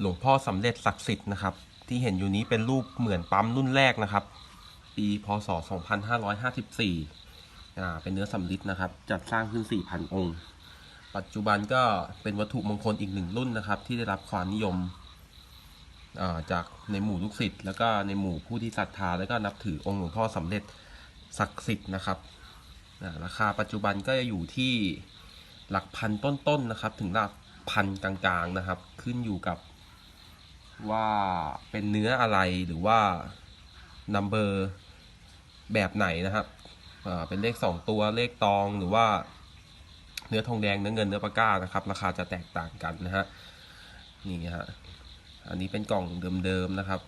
หลวงพ่อสำเร็จศักดิ์สิทธิ์นะครับ ที่เห็นอยู่นี้เป็นรูปเหมือนปั๊มรุ่นแรกนะครับ ปีพศ 2554อ่าเป็นเนื้อสำริดนะครับ จัดสร้างขึ้น 4,000 องค์ ปัจจุบันก็เป็นวัตถุมงคลอีกหนึ่งรุ่นนะครับ ที่ได้รับความนิยมอ่าจากในหมู่ลูกศิษย์แล้วก็ในหมู่ผู้ที่ศรัทธาแล้วก็นับถือองค์หลวงพ่อสำเร็จศักดิ์สิทธิ์นะครับาราคาปัจจุบันก็จะอยู่ที่หลักพันต้นๆนะครับ ถึงหลักพันกลางๆนะครับ ขึ้นอยู่กับ ว่าเป็นเนื้ออะไรหรือว่านัมเบอร์แบบไหนนะครับเป็นเลข 2 ตัวเลขตองหรือว่าเนื้อทองแดงเนื้อเงินเนื้อปลาก้านะครับ ราคาจะแตกต่างกันนะฮะนี่ฮะอันนี้เป็นกล่องเดิมๆนะครับ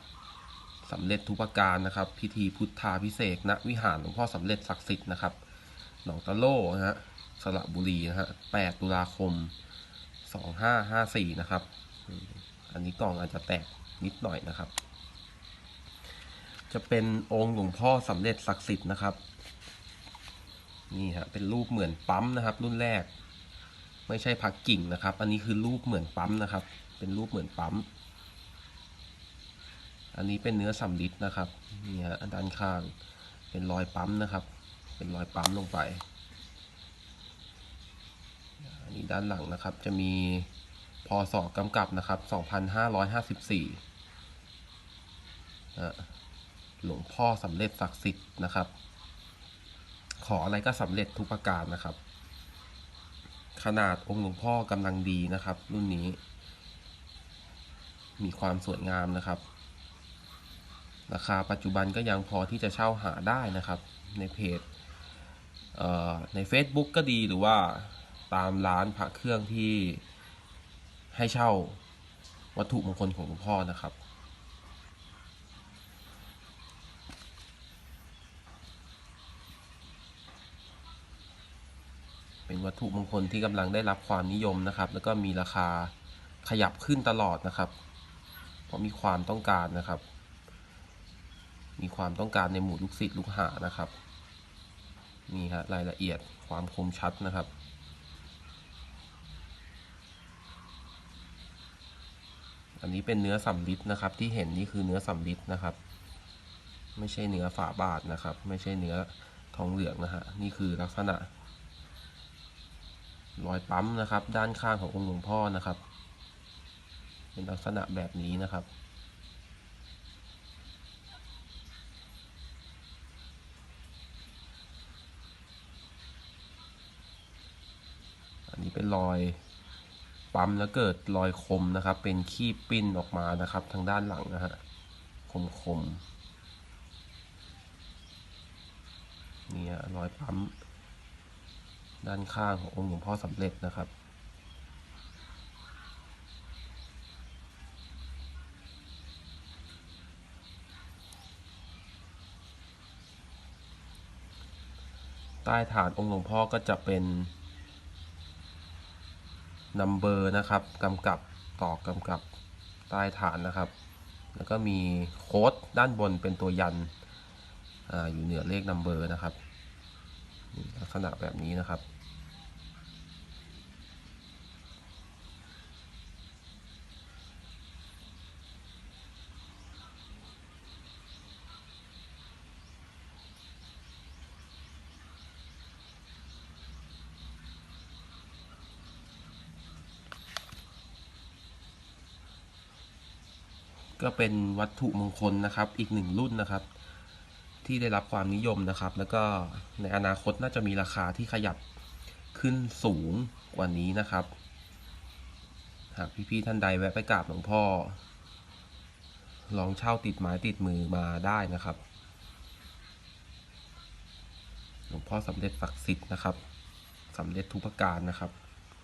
สำเร็จทุกประการนะครับ พิธีพุทธาพิเศษกณวิหารหลวงพ่อสำเร็จศักดิ์สิทธิ์นะครับหนองตะโล่นะฮะสระบุรีนะฮะ8ตุลาคม 2554 นะครับ อันนี้กล่องอาจจะแตกนิดหน่อยนะครับ จะเป็นองค์หลวงพ่อสำเร็จศักดิ์สิทธิ์นะครับนี่ฮะเป็นรูปเหมือนปั๊มนะครับ รุ่นแรก ไม่ใช่พักกิ่งนะครับ อันนี้คือรูปเหมือนปั๊มนะครับ เป็นรูปเหมือนปั๊ม อันนี้เป็นเนื้อสำลิดนะครับนี่ฮะด้านข้างเป็นรอยปั๊มนะครับ เป็นรอยปั๊มลงไปอันนี้ด้านหลังนะครับ จะมี พศกำกับนะครับ 2554นะหลวงพ่อสำเร็จศักดิ์สิทธิ์นะครับ ขออะไรก็สำเร็จทุกประการนะครับ ขนาดองค์หลวงพ่อกำลังดีนะครับ รุ่นนี้ มีความสวยงามนะครับ ราคาปัจจุบันก็ยังพอที่จะเช่าหาได้นะครับ ในเพจเใน Facebook ก็ดีหรือว่าตามร้านพระเครื่องที่ ให้เช่าวัตถุมงคลของหลวงพ่อนะครับ เป็นวัตถุมงคลที่กำลังได้รับความนิยมนะครับ แล้วก็มีราคาขยับขึ้นตลอดนะครับ เพราะมีความต้องการนะครับ มีความต้องการในหมู่ลูกศิษย์ลูกหานะครับ นี่ฮะรายละเอียดความคมชัดนะครับ อันนี้เป็นเนื้อสำลิดนะครับ ที่เห็นนี่คือเนื้อสำลิดนะครับ ไม่ใช่เนื้อฝาบาทนะครับ ไม่ใช่เนื้อทองเหลืองนะฮะนี่คือลักษณะ รอยปั๊มนะครับ ด้านข้างขององค์หลวงพ่อนะครับ เป็นลักษณะแบบนี้นะครับอันนี้เป็นรอย ปั๊มแล้วเกิดรอยคมนะครับ เป็นขี้ปิ้นออกมานะครับ ทางด้านหลังนะฮะคมคมๆนี่ฮะรอยปั๊ม ด้านข้างขององค์หลวงพ่อสำเร็จนะครับใต้ฐานองค์หลวงพ่อก็จะเป็น นัมเบอร์นะครับกำกับต่อกำกับใต้ฐานนะครับ แล้วก็มีโค้ดด้านบนเป็นตัวยันออยู่เหนือเลขนัมเบอร์นะครับ ลักษณะแบบนี้นะครับ ก็เป็นวัตถุมงคลนะครับ อีกหนึ่งรุ่นนะครับ ที่ได้รับความนิยมนะครับ แล้วก็ในอนาคตน่าจะมีราคาที่ขยับขึ้นสูงกว่านี้นะครับหากพี่ๆท่านใดแวะไปกราบหลวงพ่อ ลองเช่าติดไม้ติดมือมาได้นะครับ หลวงพ่อสำเร็จศักดิ์สิทธิ์นะครับสำเร็จทุกประการนะครับ